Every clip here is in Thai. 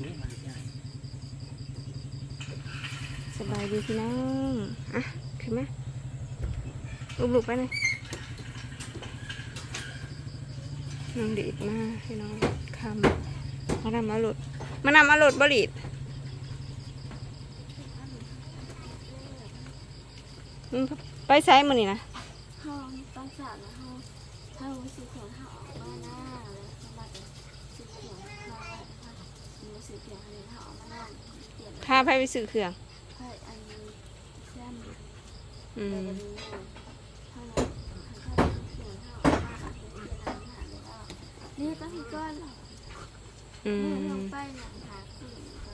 สบายดีพี่น้องอะขึ้นไหมลูกลูกไปเลยน้องดีดมาพี่น้องคำมานำมาหลุดมานำมาหลุดบริดไปใช้มือนี่นะห้องต้องสาวนะห้องถ้ารู้สึกของเขาออกมาหน้าาไปไปซื้อเครื่องไพ่อันนี้แซมอืแต่มวันนี้ถ้าเราถ้าเขาเขียวเขาออกมาเปลี่ยนหลังหาเลยว่านี่ก็มีก้อนหรออืเมื่อลมงไปหลังหาขึ้นไป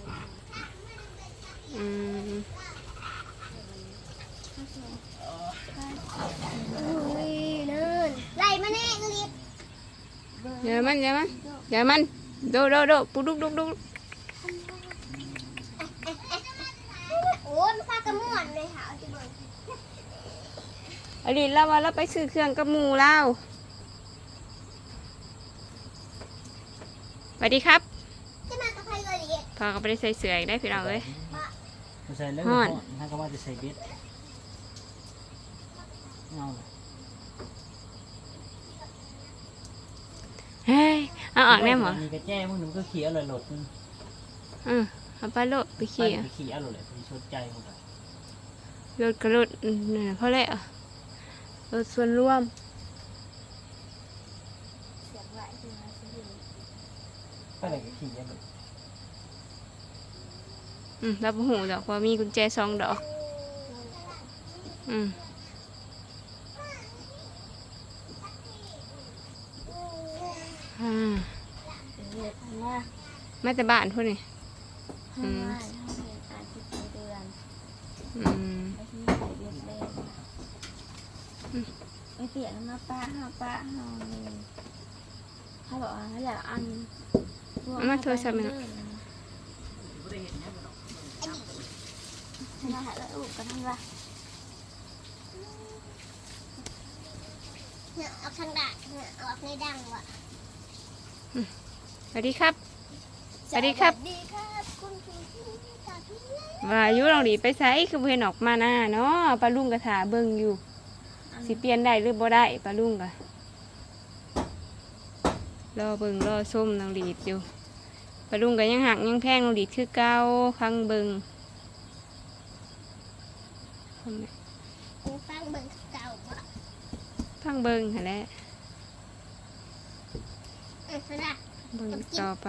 อืมถ้าเขียวอุ้ยนื่นไล่มาแน่ลิบเบอร์อย่ามันอย่ามันอย่ามันโดโดโดปุ๊กดุกดุกดุก มันพากระม่วนเลยค่ะเอาจะบอกอดีตเราว่าเราไปซื้อเครื่องกับหมูเราสวัสดีครับจะมากับใครเลยลิบพอก็ไปได้ใส่เสื้ออีกได้พี่น้องเอ้ยไม่ใช่เลิกฮอดถ้าก็ว่าจะใส่เบ็ดเอาเลยเฮ้ยเอาออกแน่หมอนี่ก็แจ้มึงหนุ่มก็ขี่เอาเลยโหลดมึงอือเอาไปโลดไปไปขี่ไปขี่เอาเลยไปชดใจมึงอะ รถกระรถอืมนั่นน่ะเพราะแล้วรถส่วนรวมเสียงไหลคือมาสิไปไหนก็ขี่เอาเลยอืมรับหูดอกว่ามีกุญแจสองดอก อืมอ่าเรียกว่ามาแต่บ้านพวกนี้ ห้องว่างห้องเรียนอ่านสิบเดือน อืม ไม่ใช่ใส่เดือนเล่นไม่เปลี่ยนมา ป้าห้าป้าห้าเลยเขาบอกว่าเขาอยากอันชนะแล้วอุกกันทั้งละเนี่ยเอาทางด่านเนี่ยเอาออกในดังวะสวัสดีครับ สวัสดีครับ สวัสดีครับคุณพี่พี่จากพี่เล่ว่าอายุลองดีไปไสคือบ่เห็นออกมาหน้าเนาะปลาลุงกระถาเบิ่งอยู่ สิเปลี่ยนได้หรือบ่ได้ปลาลุงกะ รอเบิ่งรอส้มน้องดีดอยู่ปลาลุงก็ยังหักยังแพงน้องดีดคือเก่าฟังเบิ่งกูฟังเบิ่งเก่าบ่ฟังเบิ่งหั่นแหละเออนะเบิ่งต่อไป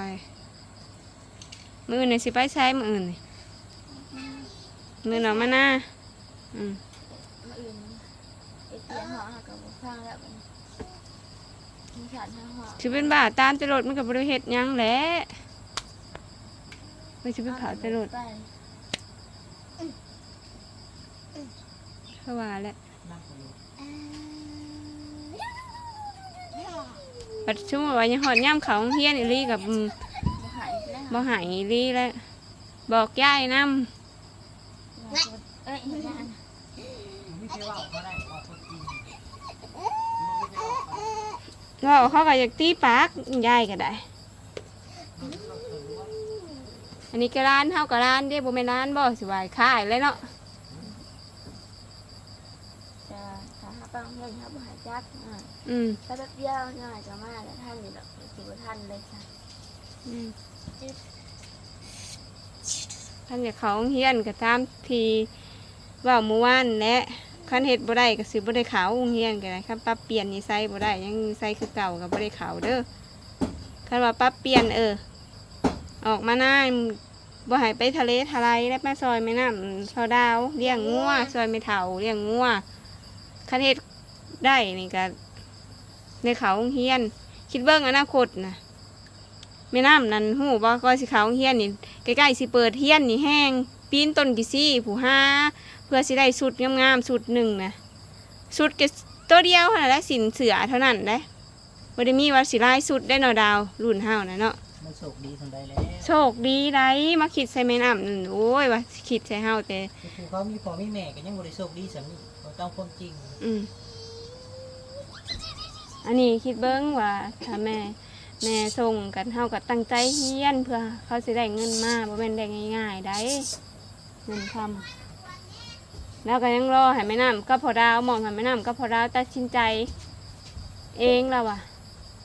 มื้อนี่สิไปใช้มื้ออื่นนี่มื้อน้องมาหน้าอืมมาอื่นไอเตียงหอหักกับฟังแล้ว มีฉันทั้งหอสิเป็นบ้าตามแตรถมันก็บ่ได้เฮ็ดหยังแหละไม่สิไปเผาแตรถไปเขาว่าแหละนั่งไปเลยเออปัดชั่วโมงว่ายังหอดย่ำเขาโรงเฮียนอีหลีกับอืมจะหายแล้วบ่หายอีหลีแล้วบอกยายนำ เอ้ยงาน ไม่ใช่ว่าเขาได้ว่าเขาจริง ว่าเขาก็อยากตีปากยายก็ได้ อันนี้ก็ร้านเฮาก็ร้านเด้บ่แม่นร้านบ่สิว่าขายเลยเนาะจะหาปังเงินครับหายจักอ่าอืมถ้าแป๊บเดียวง่ายจะมาแล้วท่านนี่ดอกสิบท่านเลยค่ะอืมท่านอยากเขาโรงเฮียนก็ตามที่เว่าเมื่อวานแหละ คันเฮ็ดบ่ได้ก็สิบ่ได้ขาโรงเฮียนก็ได้คันปรับเปลี่ยนนิสัยบ่ได้ยังนิสัยคือเก่าก็บ่ได้ขาวเด้อคันว่าปรับเปลี่ยนเออ ออกมาหน้าบ่ให้ไปทะเลทลายแล้วมาซอยแม่น้ำซอดาวเลี้ยงงัวซอยไม่เฒ่าเลี้ยงงัวคันเฮ็ดได้นี่ก็ในเขาโรงเฮียน คิดเบิ่งอนาคตนะแม่น้ำนั่นหูบ่ก็สิเขาโรงเฮียนนี่ใกล้ๆสิเปิดเฮียนนี่แห้งปีนต้นกี่ซี่ผู้หา เพื่อสิได้สุดงามๆสุดหนึ่งนะสุดก็ตัวเดียวเท่านั้นแหละสินเสือเท่านั้นได้บ่ได้มีว่าสิลายสุดได้เนาะดาวรุ่นเฮานะเนาะมันโชคดีทำได้แล้วโชคดีไรมาคิดใส่แม่น้ำนั่นโอ้ยว่าสิคิดใส่เฮาแต่คือเขามีพ่อมีแม่ก็ยังบริโชคดีสามีเขาต้องความจริง อืมอันนี้คิดเบิ้งว่าถ้าแม่แม่ส่งกันเฮาก็ตั้งใจเฮียนเพื่อเขาสิได้เงินมาบ่แม่นได้ง่ายๆได้เงินคำ แล้วก็ยังรอให้แม่น้ำกับพ่อดาวมองให้แม่น้ำกับพ่อดาวตัดสินใจ เองแล้วว่ะ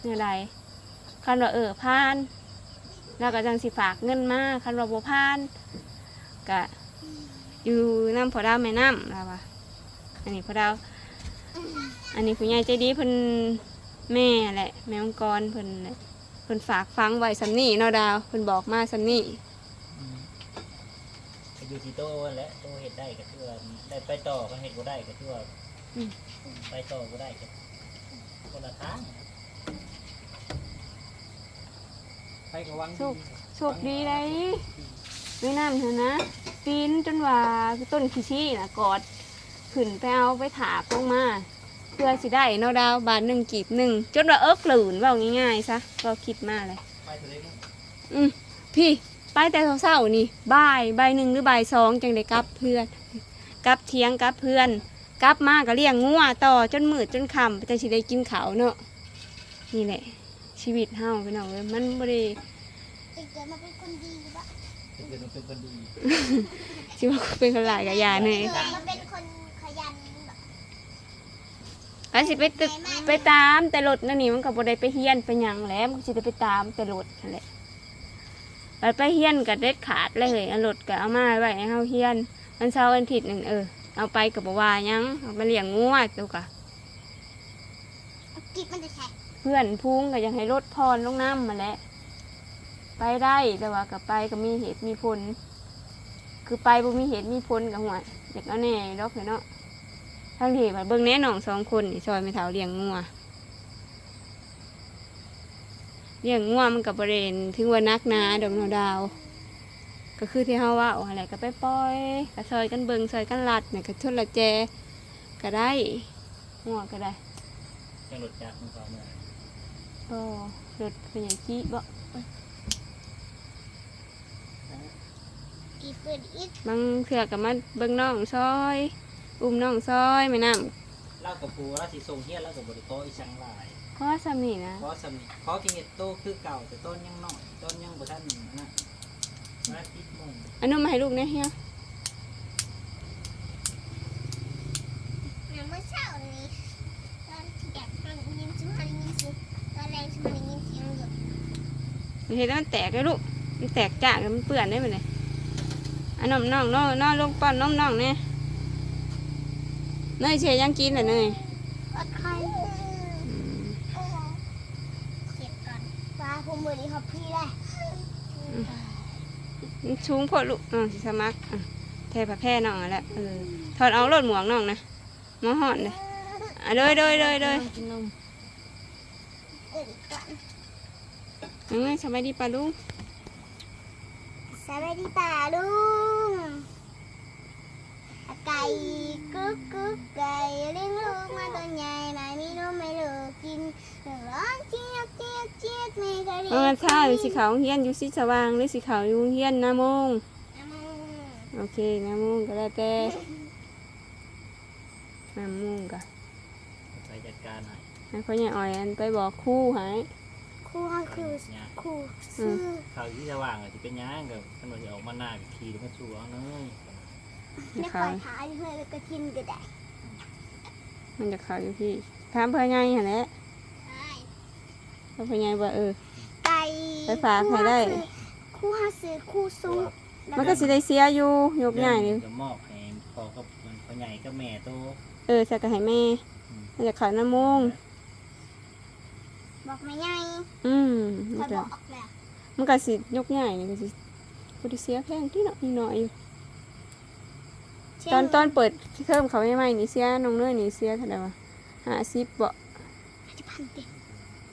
เนี่ยไรคันว่าเออพาน แล้วก็จังสิฝากเงินมาคันว่าบ่พานก็อยู่น้ำพอดาวแม่น้ำแล้วว่ะอันนี้พอดาวอันนี้คุณยายใจดีเพิ่นแม่แหละแม่มังกรเพิ่นเพิ่นฝากฟังไว้สำนี่เนาะดาวเพิ่นบอกมาสำนี่ อยู่ที่โตแหละโตเฮ็ดได้ก็คือว่าได้ไปต่อก็เฮ็ดบ่ได้ก็คือว่าไปต่อบ่ได้ก็คนละทางไปก็หวังดีโชคดีเลยไม่น้ำเถอะนะปีนจนว่าต้นขี้ชี้น่ะกอดขึ้นไปเอาไปถากลงมา เพื่อสิได้เนาะดาวบาทหนึ่งกีบหนึ่งจนว่าเอิกหลืนเว่าง่ายๆซะเราคิดมาเลย ไปเถอะเด้ออืมพี่ ไปแต่เศร้าๆนี่บ่ายบ่ายหนึ่งหรือบ่ายสองจังได้กลับเพื่อนกลับเที่ยงกลับเพื่อนกลับมาก็เลี้ยงงัวต่อจนมืดจนค่ำแต่สิได้กินข้าวเนาะนี่แหละ ชีวิตเฮาพี่น้องเอ้ยมันบ่ได้จะเกิดมาเป็นคนดีปะจะเป็นเป็นคนดีสิว่าเป็นคนหลายกับยาเนี่ยเกิดมาเป็นคนขยันแบบอันสิไปตึกไปตามแต่รถนั่นนี่มันก็บ่ได้ไปเฮียนไปหยังแหล้วมันก็สิได้ไปตามแต่รถนั่นแหละ ไปไปเฮียนก็เด็ดขาดเลยอันรถก็เอามาไว้ให้เฮาเฮียนมันเช้าร์วันอาทิตย์นั่นเออเอาไปก็บ่ว่าหยังเอาไปเลี้ยงงัวตัวกะกิบมันจะแข็งเพื่อนพุงก็ยังให้รถพรลงน้ำมาแหละไปได้แต่ว่าก็ไปก็มีเหตุมีผลคือไปบ่มีเหตุมีผลกับหัวอยากเอาแน่ดอกเนาะทั้งที่ว่าเบิ่งแน่น้องสองคนนี่ซอยไม่เท่าเลี้ยงงัว เลี้ยงงัวมันกับบริเวณถึงว่านักหนาดอกเนาะดาว ก็คือที่เฮาว่าเอาอะไรก็ไปปล่อยก็ซอยกันเบิ่งซอยกันลัดเนี่ยก็ชนละแจก็ได้งัวก็ได้ยังหลุดจากมือเขาเมื่อก็รถเป็นอย่างที่บ่กิบเปิดอีกบางเถื่อกับมาเบิ่งน้องซอย อุ้มน้องซอยไม่น้เล่ากับปูเล่าสิส่งเฮียนเล่ากับบริโภคอีสังหลายำข้ อสามีนะเพราะสำเพราะกินเห็ดโตคือเก่าแต่ต้นยังน้อยต้นยังบ่ทันนะมาติดมุงอันนู้นมาให้ลูกนะเฮียเมื่อเช้านี้ตอนที่แดดมันยินชิมันยินชิตอนแรงชิมันยินเสียงหยุดเห็นแล้วมันแตกเลยลูกมันแตกจากแล้วมันเปื่อนได้ไหมเลยอันน้องน้องน้องน้องลงป้อนน้องน้องเนี่ยเนยเชียยังกินเหรอเนยอดคอยเก็บก่อนปลา ผมมือนี้ครับพี่เลยมันชูงโพดลูกอ๋อสิสมัครอะเทผ้าแพร่น้องอะแหละเออถอดเอารถหมวกน้องนะหมอหอนเลยอะเดยเดยเดยเดยเอออีกก่อนเอ้ยสบายดีป่ะลูกสวัสดีป่าลุงไก่กึกกึกไก่เลี้ยงลูกมาตัวใหญ่ไม่มีนมไม่เหลือกิน ร้องเจี๊ยบเจี๊ยบเจี๊ยบไม่เคยเรียเออถ้าสีขาวเฮียนอยู่สีสว่างหรือสีขาวอยู่เฮียนน้าโมงโอเคน้ามงก็แล้วแต่น้าโมงก็ไปจัดการให้ให้เขาเนี่ยอ่อยอันไปบอกครู่หาย ครูเขาคือเนี่ยครูซื้อข่าวที่สว่างอะที่เป็นหย่างกับขนมที่ออกมาหน้ากับขี่มาสู่เอาเนยไม่คอยท้ายเลยแล้วก็ทินก็ได้ มันจะเขาอยู่ที่ถามเพื่อนไงเห็นแหละ เพื่อนไงว่าเออไก่ไปฝากให้ได้ครูเขาซื้อครูซุ้มันก็สิได้เสียอยู่ยกใหญ่นี่จะมอบให้พอกับมันพ่อใหญ่กับแม่โตเออใส่กระให้แม่มันจะเขาหน้าโมงบอกไม่ไงอืมคมัอนยจะบอกแหละมันก็สิยกใหญ่นี่ก็สิบ่ได้เสียแพงที่เนาะนิดหน่อยอยู่ตอนตอนเปิดเทอมเขาใหม่ๆนี่เสียน้องเนยนี่เสียเท่าไหร่วะห้าสิบบ่จะพันเด็ก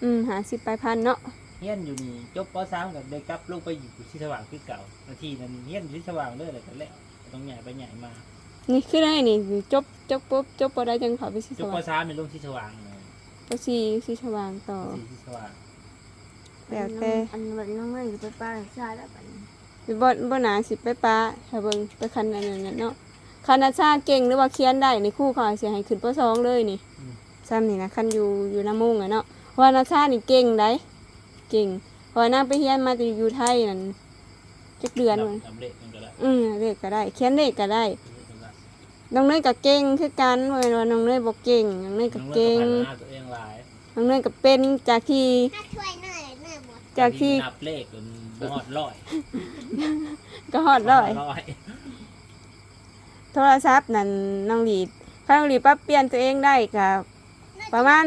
อืมห้าสิบปลายพันเนาะเฮียนอยู่นี่จบป .3 กับได้กลับลูกไปอยู่ที่สว่างคือเก่านาทีนั้นเฮียนอยู่ที่สว่างเลยอะไรกันแล้วต้องใหญ่ไปใหญ่มานี่คือได้นี่จบจบปุ๊บจบบ่ได้จังเขาไปสิจสบป ว่าง .3 ในลงที่สว่างเลยปสี่สิสว่างต่อที่สว่างแล้วแต่อันนี้แบบน้องเมย์ไปป้าชาแล้วไปบ่บ่หนาสิไปปะถ้าเบิ่งไปคันอันนั้นน่ะเนาะคันอาชาเก่งหรือว่าเขียนได้นี่ครู่เขาสิให้ขึ้นปสองเลยนี่ซ้ำนี่นะคันอยู่อยู่น้ำมุงอะเนาะเพราะ ว่านาชานี่เก่งได้เก่งเพอยนางไปเฮียนมาแต่อยู่ไทยนั่นจักเดือนมันทำเล็กมันก็ได้อืมเลขก็ได้เขียนเลขก็ได้น้องเนยก็เก่งคือกันบ่แม่นว่าน้องเนยบ่เก่งน้องเนยก็น้องเลิเก่กงพัฒนาตัวเองหลายน้องเนยก็เป็นจากที่ถ้าช่วยหน่อยหน่อยหมดจากที่นับเลขจนบ่ฮอดร้อยก็ฮอดร้อยร้อยโทรศัพท์นั่นน้องหลีดถ้าน้องหลีดปรับเปลี่ยนตัวเองได้ก็ประมาณ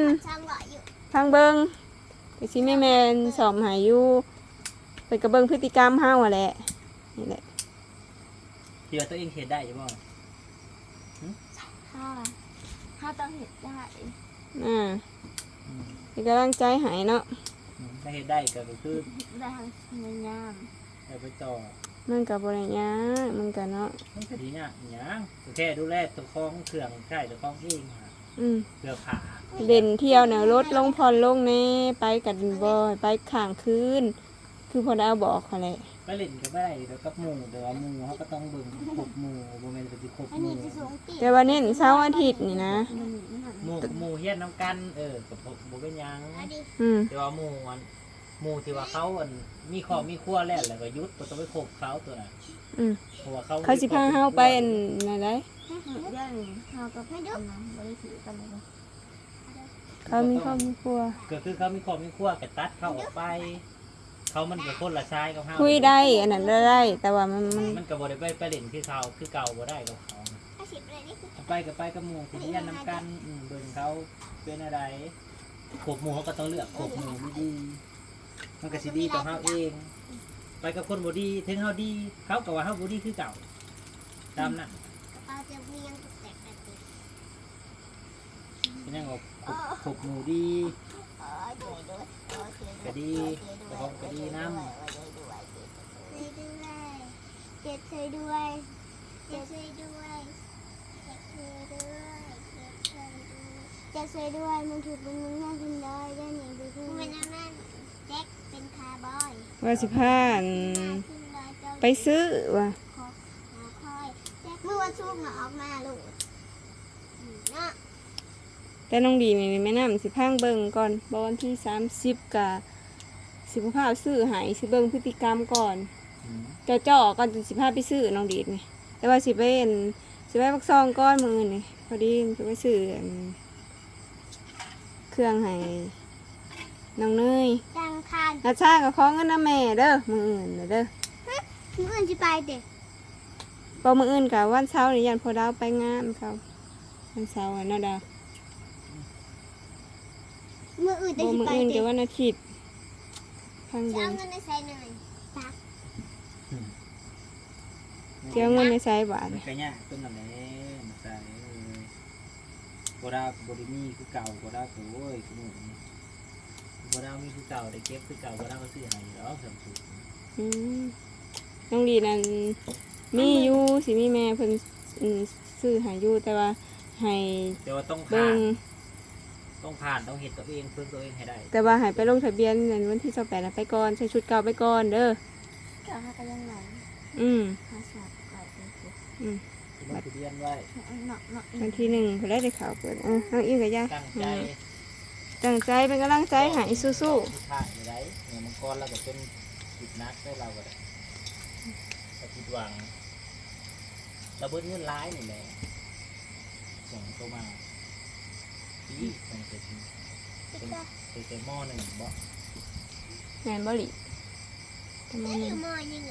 ช่างหล่ออยู่ทางเบิงก็สิแม่แม่นสอบใหายอยู่เพิ่นก็เบิ่งพฤติกรรมเฮาอะแหละนี่แหละที่ว่าตัวเองเฮ็ดได้ใช่บ่ถ้าถ้าต้องเห็ดได้อ่าเป็นกำลังใจใหายเนาะถ้าเฮ็ดได้ก็คือได้ทางพยายามเอาไปต่อมันก็บ่ได้ยากมันก็เนาะมันก็ดีเนี่ยหยังก็แค่ดูแลตัวของเครื่องใช้ตัวของเองค่ะอืมเสื้อผ้า เล่นเที่ยวแนวรถลงพรลงแน่ไปกันบ่อยไปข้างคืนคือพอดาวบอกเขาแหละไปเล่นก็ไม่ได้เดี๋ยวกับหมู่เดี๋ยวว่าหมู่เขาก็ต้องเบิ่งครบหมู่บ่แม่นสิครบอันหนี้มู่จะสูงตีแต่ว่าเน้นเสาร์อาทิตย์นี่นะมันมันหันหมู่กับหมู่เฮียนนํกันเออกับบ่บ่เป็นหยังเอาดิอืมแต่ว่าหมู่อันหมู่ที่ว่าเขาอันมีครอบมีครัวแล้วแล้วก็หยุดบ่ต้องไปคบเขาตัวน่ะอืมเพราะว่าเขาเขาสิพาเฮาไปอันนั่นได้เรื่องนี้เราก็ไม่ดูนะบริสุทธิ์กันเลย เขามีครอบมีครัว ก็คือเขามีครอบมีครัวก็ตัดเขาออกไป เขามันก็คนละชายกับเฮาคุยได้อันนั้นได้ แต่ว่ามันมันมันก็บ่ได้ไปไปเล่นคือเขาคือเก่าบ่ได้กับเขาถ้าสิบอะไรนี่คือไปก็ไปกับหมู่ที่เรียนนํกันอืมเบิ่งเขาเป็นอะไรคบหมู่เขาก็ต้องเลือกคบหมู่ดีๆมันก็สิดีต่อเฮาเอง ไปกับคนบ่ดีถึงเฮาดี เขาก็ว่าเฮาบ่ดีคือเก่าตามนั้นเอาจะมียังแตกแบบนี้เป็นหยังก็ค บคบหมูดีอ๋อช่วยด้วยอ๋อช่วยด้วก็ดีแต่ผมก็ดีนำช่วยด้วยช่วยด้วยเจ็ดช่วยด้วยเจ็ดช่วยด้วยเจ็ดช่วยด้วยเจ็ดช่วยด้วยเจ็ดช่วยด้วยมันถูกเป็นมึงแม่คุณได้ได้หนีไปคุณเป็นนั่นนั่นแจ็คเป็นคาร์บอยว่าสิพาอันไปซื้อว่ะเมื่อวันศุกร์เนาออกมาลูกเนาะ แต่น้องดีนี่แม่น้ำสิพังเบิ่งก่อนบวันที่สามสิบกับสิบห้าซื้อใหายสิเบิ่งพฤติกรรมก่อนอืมเจ้าจ่อก่อนจนสิบห้าไปซื้อน้องดีดนี่แต่ว่าสิไปเห็นสิไปปักซองก้อนมือนี่พอดีสิไปซื้ออันเครื่องให้น้องเนยจังคันนาชากับของเงินนะแม่เด้อมืออื่นน่ะเด้อมื่ออื่นจะไปเด็กพอมืออื่นกับวันเสาร์นี่ยันพอดาวไปงานเขาวันเสาร์อะเนาะดาวเมื่ออื่นพจะอมือไปอื่นเด็กับกวันอาทิตย์พังจะเบิ่เอางเงินในใส่หน่อยปักเจ้าเงินในสายบาทมันก็ยากต้นนั่นแหละมันใส่เอ้ยบ่ดาวก็บ่ได้มีคือเก่าบ่ดาวก็โอ้ยคือหมู่นี้บ่ดาวมีคือเก่าได้เก็บคือเก่าบ่ดาวก็ซื้อให้ดอกสำสุดอืมน้องดีนั่นมีอยู่สิมีแม่เพิ่นอืมซื้อใหาอยู่แต่ว่าให้แต่ว่าต้องผ่าเบิ่นง ต้องผ่านต้องเห็นตัวเองฝึกตัวเองให้ได้แต่ว่าให้ไปลงทะเบียนในวันที่28น่ะไปก่อนใส่ชุดเก่าไปก่อนเด้อก็หากันยังไงอืมหาสอบก่อนเลยคืออืมลงทะเบียนไว้เนาะเนาะวันที่หนึ่งเขาได้ได้ข่าวเปิดอะน้องอิงกับยาตั้งใจตั้งใจเป็นกำลังใจใหายสู้สุดท้ายอยู่ได้เนี่ยมังกรเราก็เป็นจิตนักได้เราก็ได้แต่ผิดหวังเราเบิ้ลเงินร้ายนี่แหละส่งตัวมาปีส่ง เสร็จเป็นเป็นเป็นหม้อหนึ่งบ่แมนบอลิประมาณอนี้ยู่มอนี่เ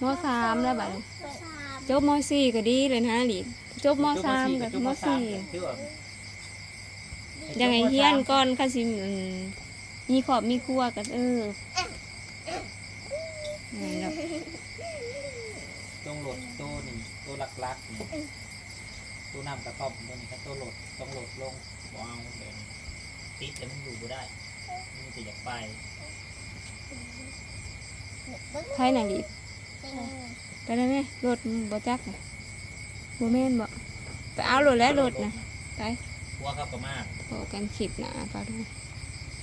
หรอสามแล้วบัดนี้สามจบมสี่ก็ดีเลยนะหลีจบมอสามกับมอสี่ยังไงเฮียนก่อนคันสิมมีขอบมีครัวกันเออนั่นแหละต้องโหลดตัวหนึ่งตัวหลักๆนี่ ตัวน้ำกระท่อมตัวนี้ครับตัวโหลดต้องโหลดลงวางเดินติดแต่มันอยู่บ่ได้มันจะอยากไปไทยน่ะหลีไปได้ไหมรถบ่จักน่ะบ่แม่นบ่ไปเอารถแล้วรถนะไปหัวเข้ากับมากพอกันคลิปหนะปลาดูข